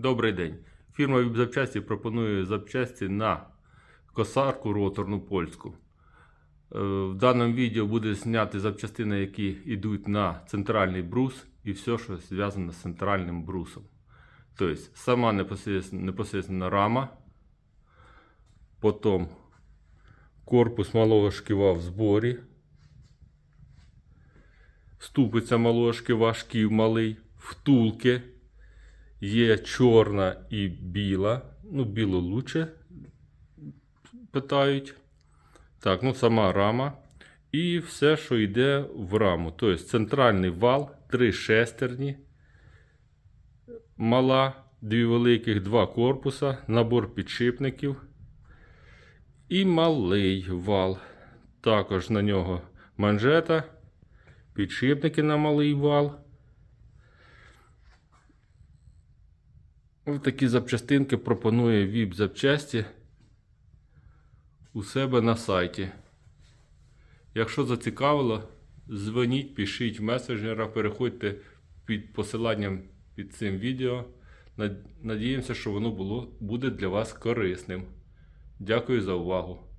Добрий день. Фірма Вібзапчасті пропонує запчасті на косарку роторну польську. Е, В даному відео буде зняти запчастини, які йдуть на центральний брус і все, що зв'язано з центральним брусом. Тобто сама непосредственно рама, потім корпус малого шківа в зборі, ступиця малого шківа, шків малий, втулки. Є чорна і біла. Ну, білу лучше питають. Так, ну сама рама. І все, що йде в раму. Тобто центральний вал, три шестерні, мала, дві великих, два корпуса, набор підшипників і малий вал. Також на нього манжета, підшипники на малий вал. Ось такі запчастинки пропонує VIP запчасті у себе на сайті. Якщо зацікавило, дзвоніть, пишіть в месенджера, переходьте під посиланням під цим відео. Надіємося, що воно було, буде для вас корисним. Дякую за увагу.